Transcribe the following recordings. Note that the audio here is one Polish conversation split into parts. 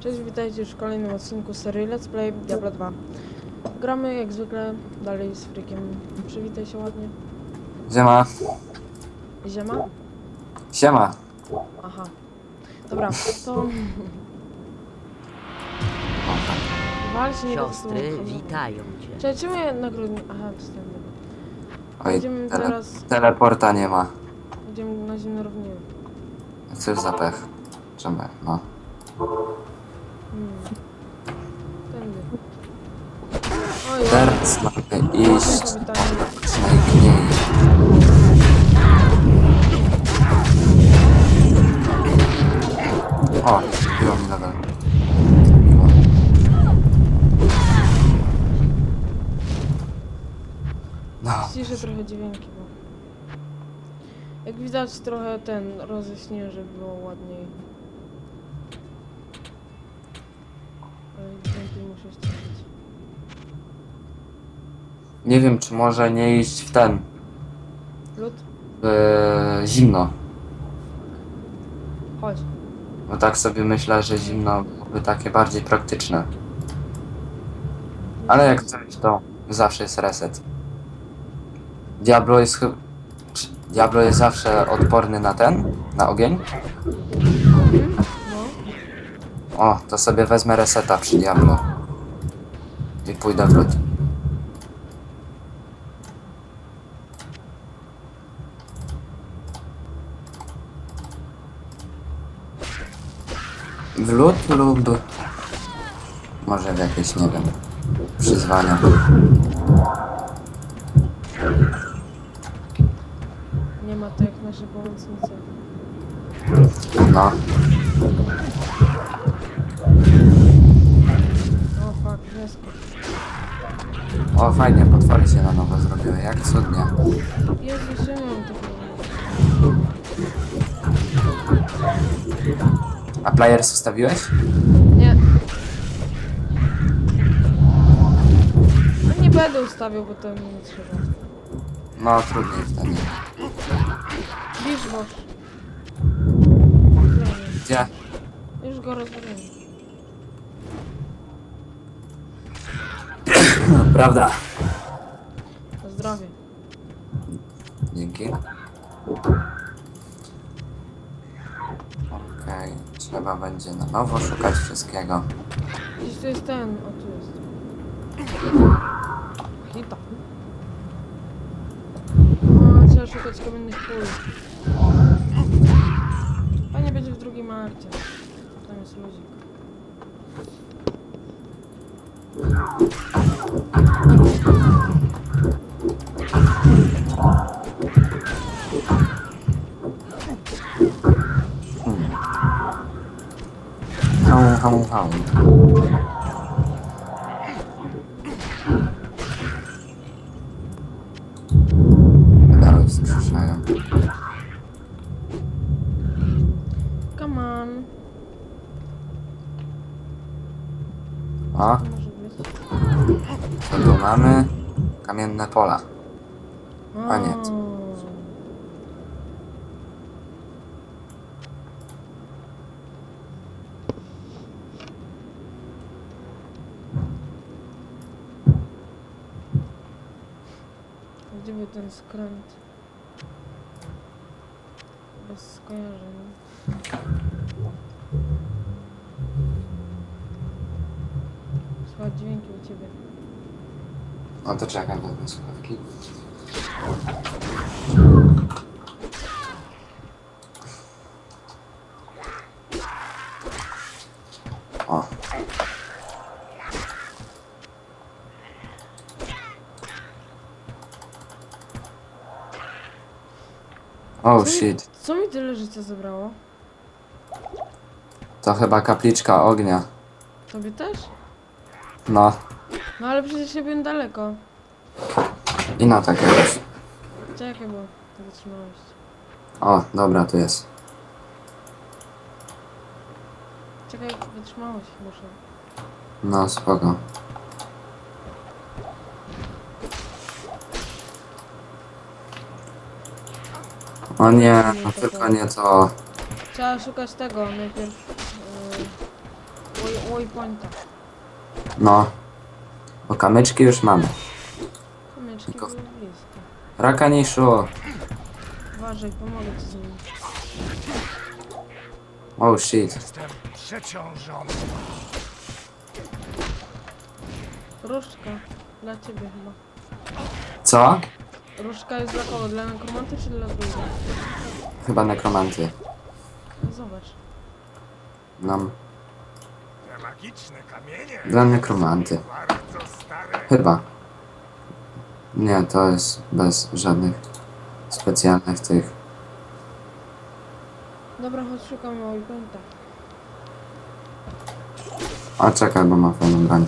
Cześć, witajcie już w kolejnym odcinku serii Let's Play Diablo 2. Gramy jak zwykle dalej z Freakiem. Przywitaj się ładnie. Siema. Ziema? Siema. Aha. Dobra, to... O, tak. Wal się nie Siostry witają cię. Cześć, czemu ja nagrodnie... Aha, tego. Oj, Będziemy tele, teraz... teleporta nie ma. Idziemy na zimno równienie. Chcesz za pech. Czemu? No. Tędy. Oj, Teraz mamy iść najmniej. O, było mi nadal. Miło. No, Ciszę trochę dźwięki, bo... Jak widać trochę ten roześnię, żeby było ładniej. Ściszyć. nie wiem, czy może nie iść w ten, Lud? w zimno. Chodź. Bo tak sobie myślę, że zimno byłoby takie bardziej praktyczne. Ale jak coś, to zawsze jest reset. Diablo jest chyba... Diablo jest zawsze odporny na ten, na ogień. No. O, to sobie wezmę reseta przy Diablo. I pójdę w lód. W lód lub... Może w jakieś, nie wiem, przyzwania. Nie ma to jak nasze pomocnice. No, o fajnie, potwory się na nowo zrobiły, jak cudnie. Jezu, jeszcze nie mam tego. A players ustawiłeś? Nie. No nie będę ustawiał, bo to mi nie trzeba. No, trudniej wtedy. Go. Gdzie? Już go rozwaliłem. Prawda. Na zdrowie. Dzięki. Okej, trzeba będzie na nowo szukać wszystkiego. Gdzieś tu jest ten, o tu jest. Hita. O, trzeba szukać kamiennych kul. Fajnie będzie w drugim akcie. Tam jest luzik. ห้องห้องของ pola. Koniec. Gdzie był ten skręt? Bez skojarzeń. Słychać dźwięki u ciebie. No to czekam do słuchawki. O. Oh Co mi- shit, Co mi tyle życia zabrało? to chyba kapliczka ognia. Tobie też? No, No ale przecież ja byłem daleko. i na takie jest. Czekaj, bo wytrzymałość. O, dobra, tu jest. Czekaj, wytrzymałość muszę. No, spoko. O nie, no tylko nie to. Trzeba szukać tego najpierw. Yy, pońta. No. Bo kamyczki już mamy. Kamyczki Tylko- bliskie. Raka nie szło. Uważaj, pomogę ci z nim. Oh shit. Jestem przeciążony. Różdżka. Dla ciebie chyba. Co? Różdżka jest dla kogo? Dla nekromanty czy dla drugiego? Chyba nekromanty. No Zobacz. Nam. Te magiczne kamienie. Dla nekromanty. Chyba. Nie, to jest bez żadnych specjalnych tych. Dobra, chodź szukamy oj, pońta. A czekaj, bo ma fajną broń.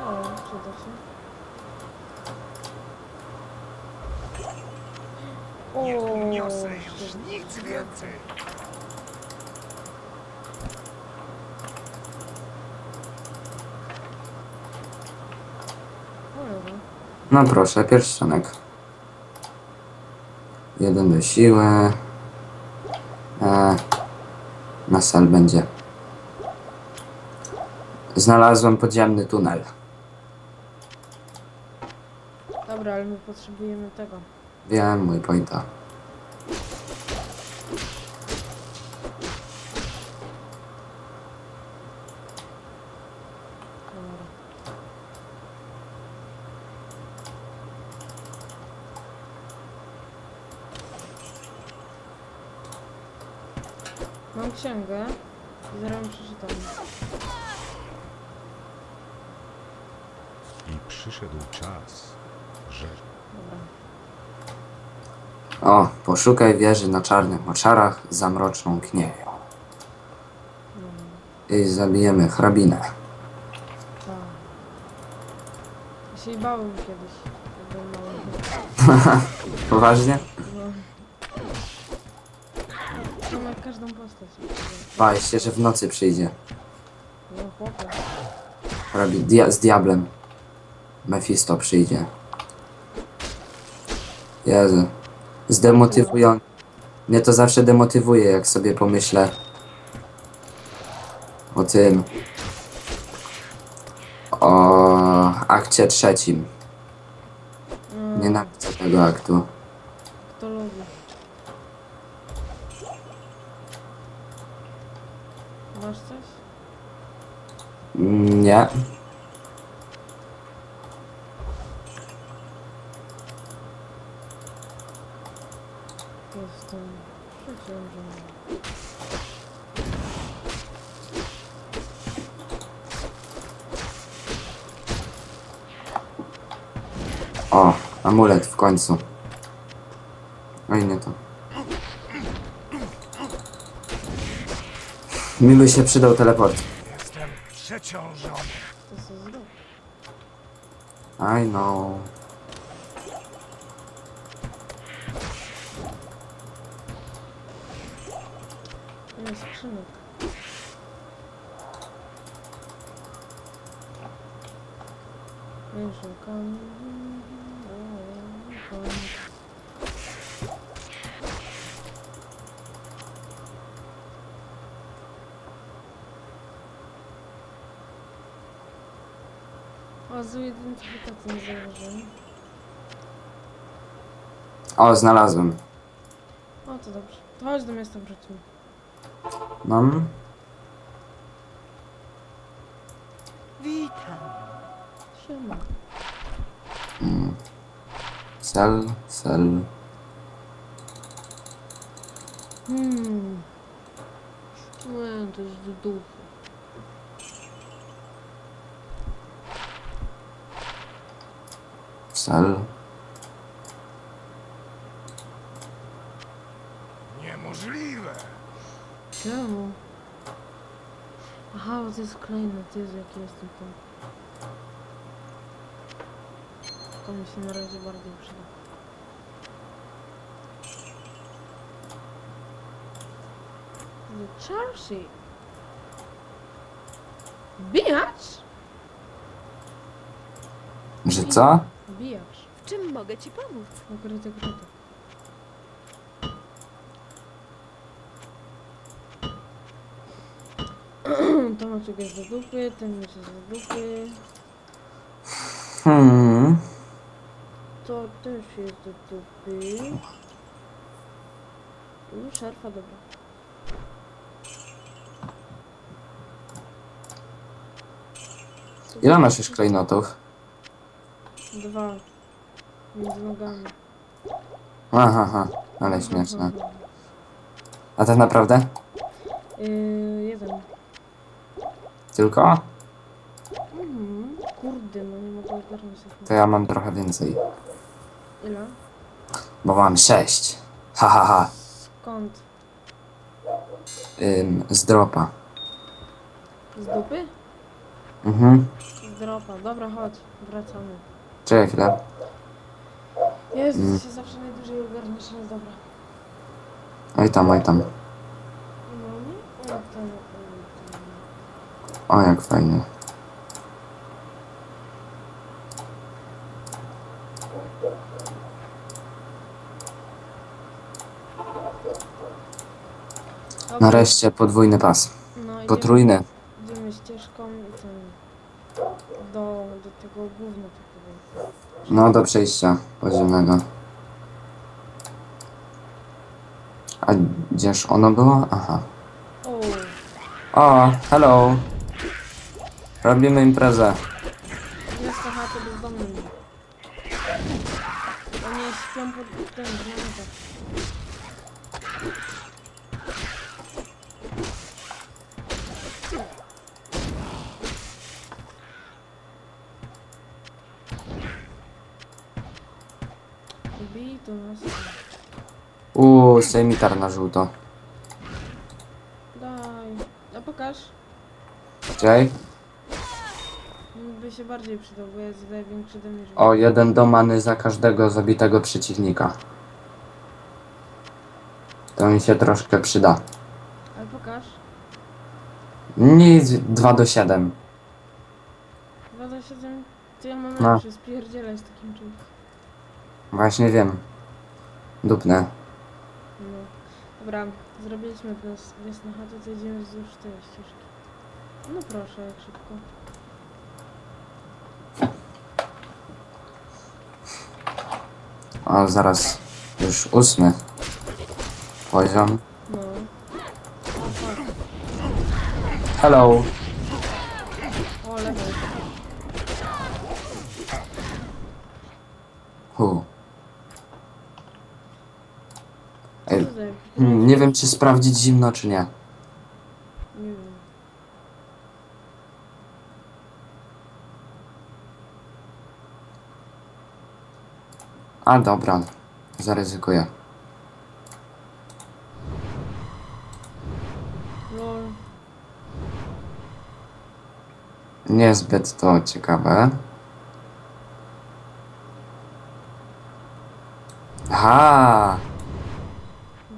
O, przyda się. O, Niosę już shit. nic więcej. Cholera. No proszę, pierścionek. Jeden do siły. E, na sal będzie. Znalazłem podziemny tunel. Dobra, ale my potrzebujemy tego. Wiem, mój pointa. Cholera. Mam księgę i zaraz ją przeczytam. I przyszedł czas, że Dobra. O, poszukaj wieży na czarnych moczarach za mroczną knieją. I zabijemy hrabinę. tak. Ja się jej bałem kiedyś. jak byłem mały. Poważnie? Każdą postać. Baj się, że w nocy przyjdzie. No chłopie. Dia z diablem. Mephisto przyjdzie. Jezu. Zdemotywują. Mnie to zawsze demotywuje, jak sobie pomyślę o tym. O akcie trzecim. No, Nienawidzę tego aktu. Kto lubi? Masz coś? Mm, Nie. Jestem przeciążony. O, amulet w końcu. Oj, nie to. Mi by się przydał teleport. Jestem przeciążony. To co zrób? I know. Nie, skrzynek. Nie szukam. O, z identyfikacji nie zauważyłem. O, znalazłem. O, to dobrze. To chodź do miasta wróćmy. Mam. Siema. Sel, sel. Hmm. Nie, to jest do Sel. Niemożliwe. Czemu? Aha, bo to jest klejnot, Jezu, jaki jestem tam. To mi się na razie bardziej przyda. The Chelsea. Że co? Mogę ci pomóc? Ukryty, ukryty. Tomaczek jest do dupy, ten jest do dupy. Hmm. To też jest do dupy. Tu szarfa, dobra. Ile masz już klejnotów? Dwa. Między nogami. Aha, aha, ale śmieszne. A tak naprawdę? Yy, jeden. Tylko? Mhm. Kurde, no nie mogę ogarnąć się. To ja mam trochę więcej. Ile? Bo mam sześć. Ha, ha, ha. Skąd? Ym, z dropa. Z dupy? Mhm. Z dropa. Dobra, chodź. Wracamy. Czekaj chwilę. Jezu, Mm. się zawsze najdłużej ogarniesz, ale dobra. Oj tam, oj tam. No nie? O, to, o, O, jak fajnie. Dobra, Nareszcie podwójny pas. No, idziemy, Potrójny. idziemy ścieżką i ten... Do, do tego gówna takiego. No, do przejścia podziemnego. A gdzież ono było? Aha. O, O, hello. Robimy imprezę. jest to chata bezdomnym. Oni śpią pod tym, granatach. Bij to nas. Uuu, sejmitar na żółto. Daj. A pokaż. Czekaj. By się bardziej przydał, bo ja zadaję większy damage. O, jeden do many za każdego zabitego przeciwnika. To mi się troszkę przyda. Ale pokaż. Nic, 2 do 7. 2 do 7. To ja mam No. lepszy, spierdzielaj z takim czymś. Właśnie wiem. Dupne. Dobra, zrobiliśmy wios- wiosnę chatę, to idziemy wzdłuż tej ścieżki. No proszę, jak szybko. O, zaraz. Już ósmy. Poziom. No. O. Hello. O, lewej. Hu. Hmm, nie wiem, czy sprawdzić zimno, czy nie. Nie wiem. A, dobra. Zaryzykuję. Lol. Niezbyt to ciekawe. Aha,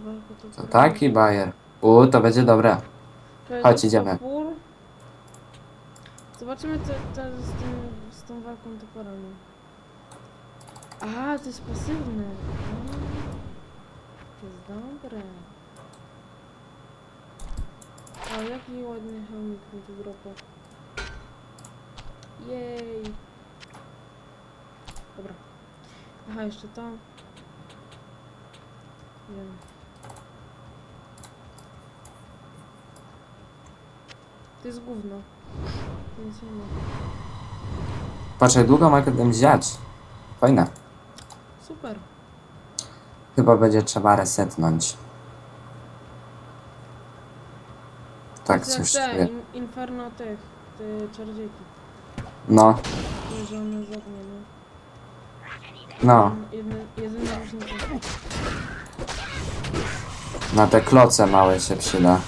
Walka to taki bajer. U, to będzie dobre. Chodź, idziemy. topór. Zobaczymy co to z, tym, z tą walką toporami. A, to jest pasywne. A, To jest dobre. O, jaki ładny chomik mi tu dropał. Jej. Dobra. Aha, jeszcze to. Wiem. To jest gówno. Nic nie ma. Patrz, jak długo mogę tym zjać. Fajne. Super. Chyba będzie trzeba resetnąć. Tak, coś te czuję. in, Inferno tych, te czardzieki. No, że one z ognia, no. no. Różnica. Na te kloce małe się przyda.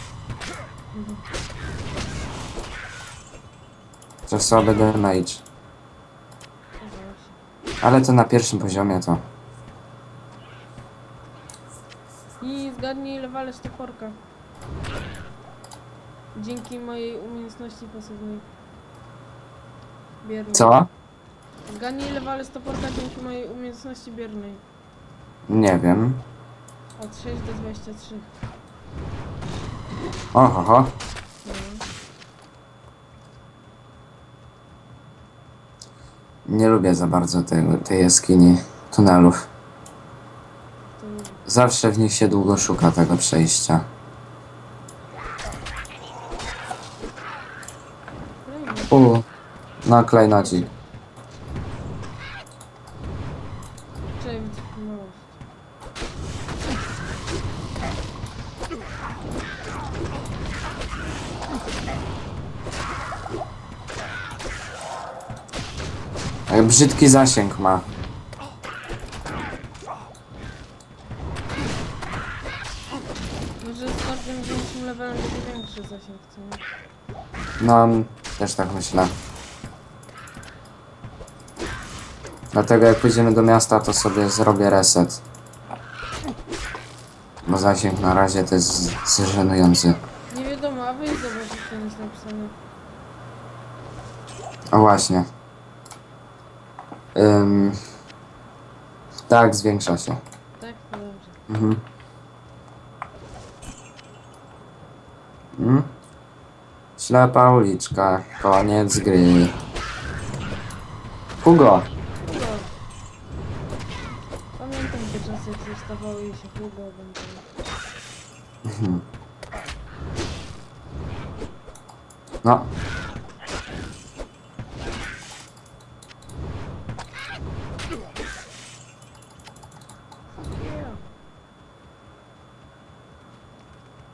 To słaby damage. Ale to na pierwszym poziomie to. I zgadnij ile walę z toporka. Dzięki mojej umiejętności pasywnej. Biernie. Co? Zgadnij ile wale stoporka dzięki mojej umiejętności biernej. Nie wiem. Od 6 do 23. Oho, ho. No. Nie lubię za bardzo tego, tej jaskini, tunelów. Zawsze w nich się długo szuka tego przejścia. U, no klejnocik. Cześć, no. Jak brzydki zasięg ma. Może z każdym większym levelem będzie większy zasięg, co nie? No, też tak myślę. Dlatego jak pójdziemy do miasta, to sobie zrobię reset. Bo zasięg na razie to jest z- żenujący. Nie wiadomo, a weź zobacz, jak tam jest napisane. O właśnie. Ym, tak, zwiększa się. Tak? No dobrze. Mhm. Mm. Ślepa uliczka, koniec gry. Hugo! Hugo. Pamiętam te czasy, jak zostawały i się Hugo będą. No,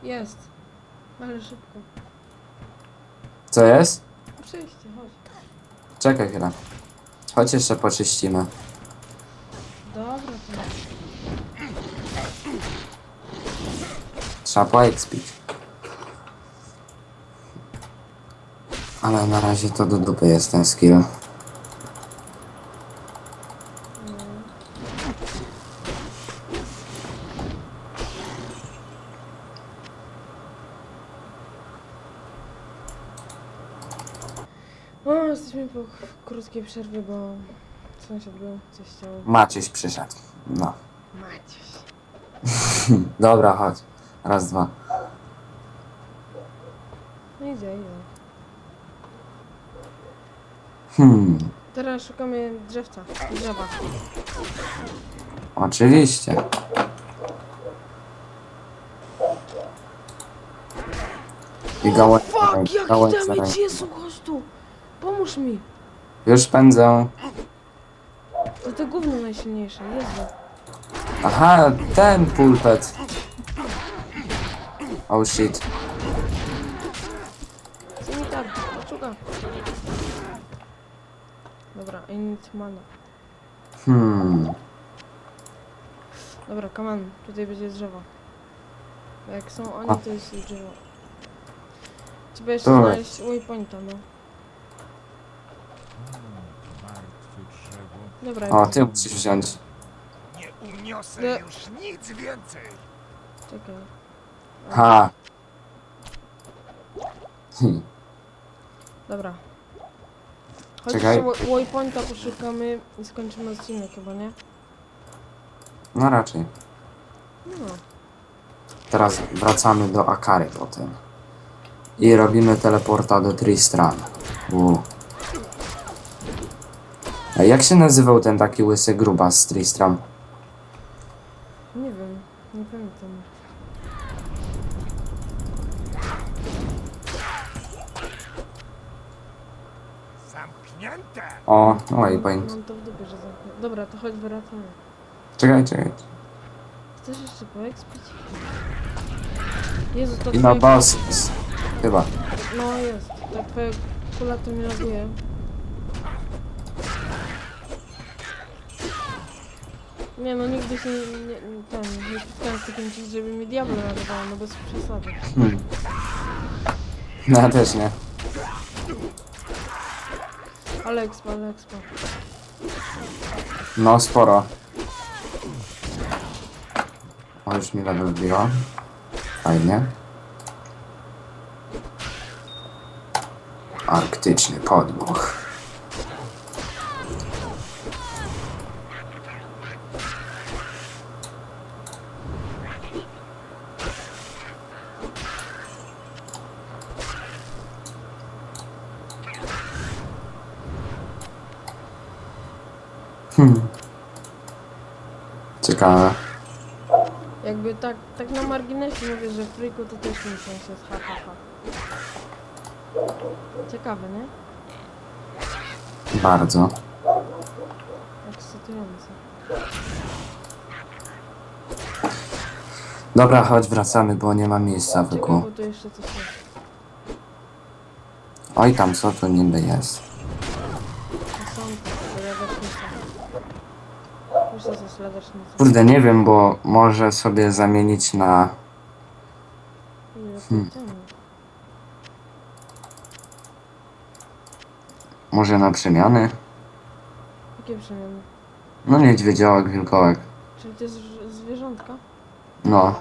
Jest. Ale szybko. co jest? Przejście, chodź. Czekaj chwilę. Chodź jeszcze poczyścimy. Dobra, to Trzeba poekspić. Ale na razie to do dupy jest ten skill. O, jesteśmy po krótkiej przerwie, bo sąsiad był, coś chciał. Maciuś przyszedł. No. Maciuś. Dobra, chodź. Raz, dwa. No idzie, idzie. Hmm. Teraz szukamy drzewca. Drzewa. Oczywiście. I gałęzie. Fuck, jaki damage jest, chodź tu. Pomóż mi. Już pędzę. To to gówno najsilniejsze, Jezu. Aha, ten pulpet. Oh shit. Co mi tak? Czuga. Dobra, I need mana. Hmm. Dobra, come on. Tutaj będzie drzewo. Jak są oni, to jest drzewo. Trzeba jeszcze Dobra. znaleźć waypointa, no. Martwe drzewo. Dobra, O, ja- ty musisz wziąć. Nie uniosę No. już nic więcej. czekaj. Ha. Hmm. Dobra. Chodź Czekaj. jeszcze wa- waypointa poszukamy i skończymy odcinek chyba, nie? No raczej. No. Teraz wracamy do Akary potem. I robimy teleporta do Tristran. U. A jak się nazywał ten taki łysy grubas z Tristram? Nie wiem, nie pamiętam. Zamknięte. O, oj, point. Mam to w dupie, że zamknę. Dobra, to chodź wracamy. Czekaj, czekaj. Chcesz jeszcze poekspić? Jezu, to I na twoje- boss. Chyba. No jest, to twoja kula to mi laguje. Nie no, nigdy się nie, nie, ten, nie spotkałem z takim czymś, żeby mi Diablo nadawało, no bez przesady. Hmm. No ja też nie. Ale expa, ale expa. No sporo. O, już mi level wbiła. Fajnie. Arktyczny podmuch. Hmm. Ciekawe. Jakby tak, tak na marginesie mówię, że w Freaku to też miesiąc jest ha, ha, ha. Ciekawe, nie? Bardzo. Ekscytujące. Dobra, chodź, wracamy, bo nie ma miejsca Czekaj, wokół. bo tu jeszcze coś jest. Oj, tam co tu niby jest? Ladacznica. Kurde, nie wiem, bo może sobie zamienić na... Hmm. Może na przemiany? Jakie przemiany? No niedźwiedziołek, wilkołek. Czyli to jest zwierzątka? No,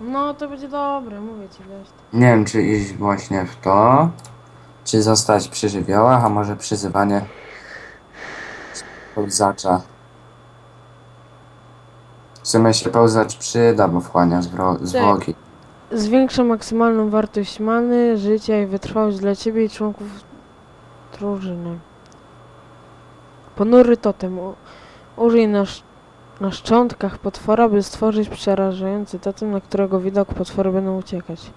No to będzie dobre, mówię ci, to. nie wiem, czy iść właśnie w to, czy zostać przy żywiołach, a może przyzywanie pełzacza. W sumie się pełzacz przyda, bo wchłania zwro- zwłoki. Zwiększa maksymalną wartość many, życia i wytrwałość dla ciebie i członków drużyny. Ponury totem. U- Użyj na, sz- na szczątkach potwora, by stworzyć przerażający totem, na którego widok potwory będą uciekać.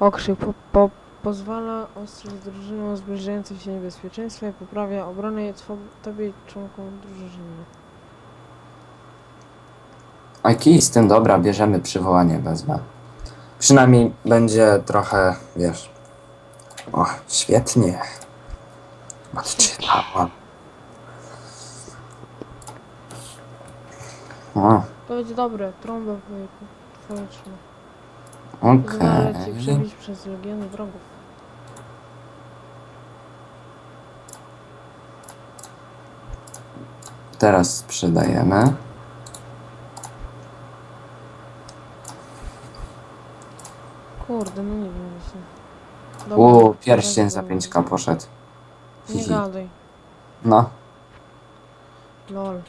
Okrzyk po, po, pozwala ostrzec drużyną o zbliżającym się niebezpieczeństwie i poprawia obronę two, tobie i członkom drużyny. A kij z tym dobra, bierzemy przywołanie wezmę. Przynajmniej będzie trochę, wiesz... O, świetnie. Odczytałam. O, To będzie dobre, trąbę w powietrzu. Pozwala ci okej. przebić przez legiony wrogów. Teraz sprzedajemy. Kurde, no nie wiem właśnie. Dobra, U, pierścień za to- 5k poszedł. Nie Hihi. gadaj. No, Lol.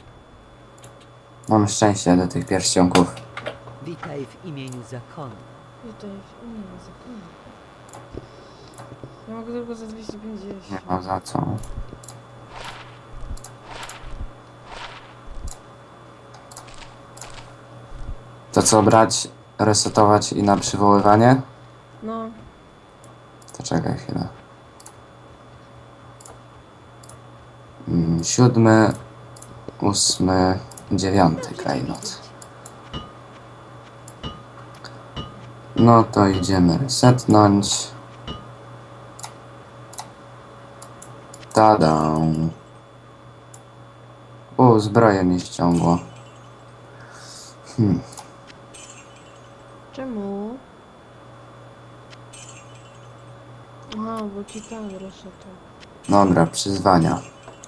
mam szczęście do tych pierścionków. Witaj w imieniu zakonu. Witaj w imieniu zakonu. Ja mogę tylko za 250. Nie ma za co. To co brać, resetować i na przywoływanie? Czekaj chwilę. Mm, Siódmy, ósmy, dziewiąty klejnot. No to idziemy resetnąć. Tada. O, zbroję mi ściągło. Hmm. czemu? Aha, bo ci tam resetu. Dobra, przyzwania.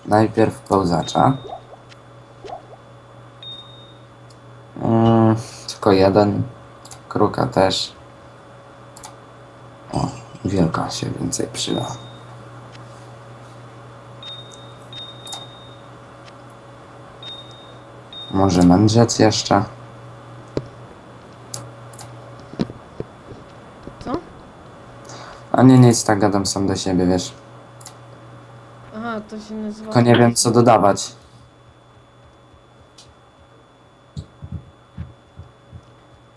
Najpierw pełzacza. Mm, tylko jeden. Kruka też. O, wielka się więcej przyda. Może mędrzec jeszcze? Co? A nie, nic, tak gadam sam do siebie, wiesz. Aha, to się nazywa... Tylko nie wiem, co dodawać.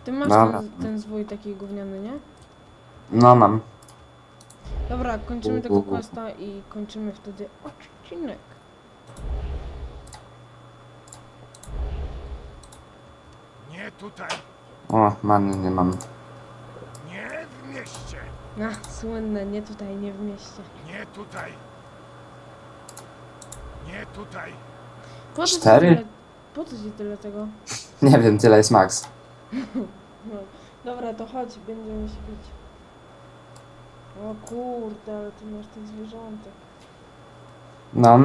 Ty masz Dobra. ten, ten zwój taki gówniany, nie? No, mam. Dobra, kończymy tego questa i kończymy wtedy odcinek. Nie tutaj, O, many nie mam. A, słynne, nie tutaj, nie w mieście. Nie tutaj. Nie tutaj. Po co ci Cztery? Tyle, po co ci tyle tego? Nie wiem, tyle jest max. No. Dobra, to chodź, będziemy się bić. O kurde, ale ty masz tych zwierzątek. No,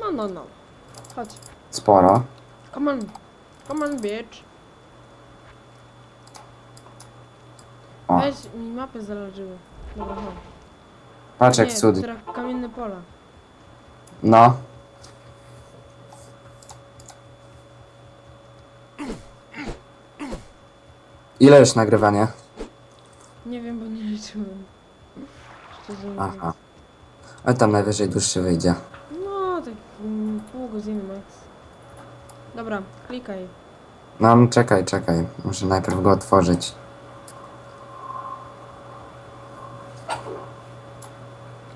No, no, no. Chodź. sporo. Come on. Come on, bitch. O, Weź mi mapę zależyły. Dobra, chodź. patrz jak Nie, cud. kamienne pola. No. Ile już nagrywanie? Nie wiem, bo nie liczyłem. Szczerze mówiąc. Aha. Ale tam najwyżej dłuższy wyjdzie. No, tak mm, pół godziny max. Dobra, klikaj. No, czekaj, czekaj. Muszę najpierw go otworzyć.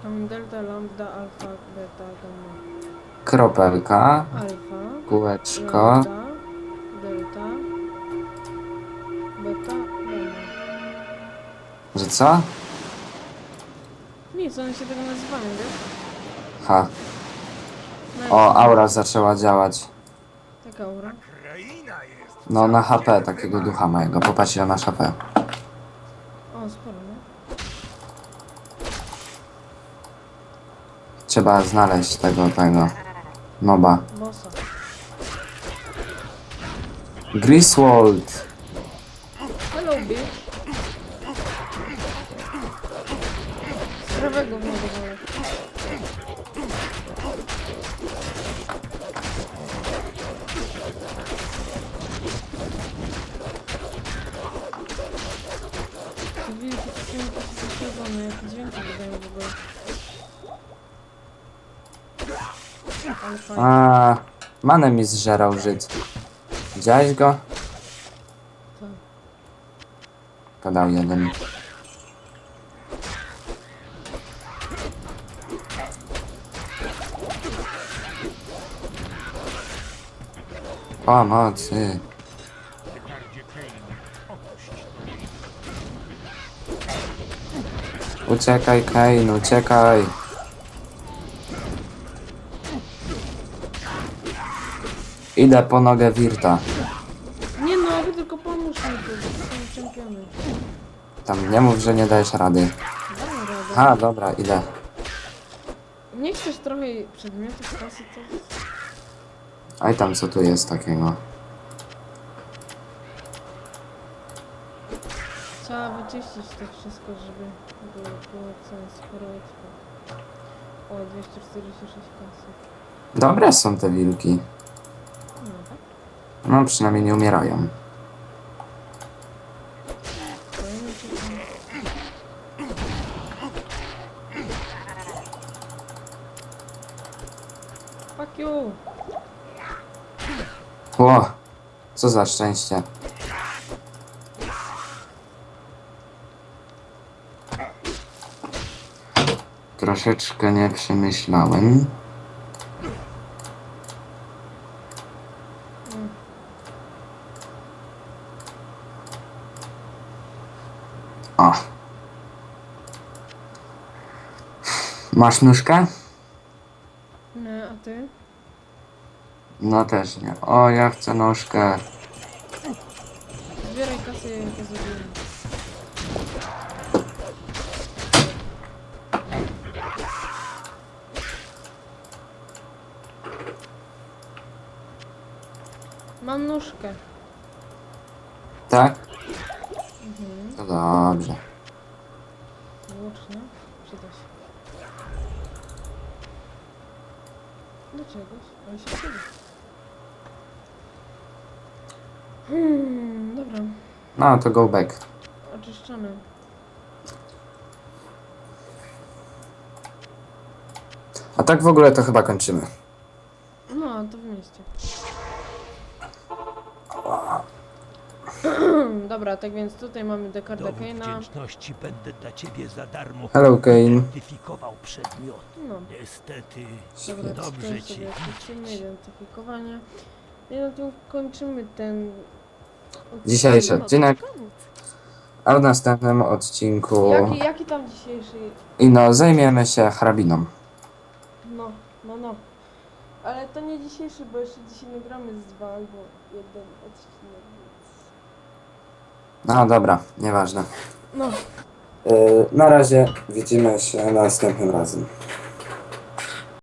Tam delta, lambda, alfa, beta, gamma. Kropelka, Alfa, kółeczko. lambda, delta, beta, gamma. Że co? Nic, one się tego nazywają, wiesz? Ha. O, aura zaczęła działać. Taka aura. No, na HP takiego ducha mojego. Popatrz, ile masz HP. O, sporo, no. Trzeba znaleźć tego, tego. Moba. Bossa. Griswold. Hello, bitch. Z prawego w nogę wolę. Te wilki to są jakieś zaślepione, jakie dźwięki wydają w ogóle. Ale fajnie. A, manę mi zżerał Żyd. Widziałeś go? Tak. Podał jeden. Pomocy. Uciekaj, Kane, uciekaj. Idę po nogę Wirta. Nie no, wy tylko pomóż mi tu. Tam nie mów, że nie dajesz rady. Damy radę. Ha, dobra, idę. Nie chcesz trochę przedmiotów kasy, to... Aj tam, co tu jest takiego? Trzeba wyczyścić to wszystko, żeby było, było co sporo expo. O, 246 kasy. Dobre są te wilki. No przynajmniej nie umierają. Fuck you! Ło, co za szczęście. Troszeczkę nie przemyślałem. Masz nóżkę? Nie, a ty? No też nie. O, ja chcę nóżkę. Zbieraj kasę, ja to zrobiłem. Mam nóżkę. Tak? Mhm. To dobrze. Włócznia. Przyda się. Do czegoś, ale się przyda. Hmm, dobra. No, to go back. Oczyszczone. A tak w ogóle to chyba kończymy. No, to w mieście. Dobra, tak więc tutaj mamy Dekarda Dowód Kane'a. wdzięczności będę dla ciebie za darmo Hello, Kane. identyfikował przedmiot. No, Niestety, dobra, dobrze tutaj cię sobie kończymy widzieć. identyfikowanie. I na tym kończymy ten... Dzisiejszy odcinek. A w następnym odcinku. Jaki, jaki tam dzisiejszy... I no, zajmiemy się hrabiną. No, no, no. Ale to nie dzisiejszy, bo jeszcze dzisiaj nagramy z dwa albo jeden odcinek, więc... No dobra, nieważne. No, Yy, na razie widzimy się następnym razem.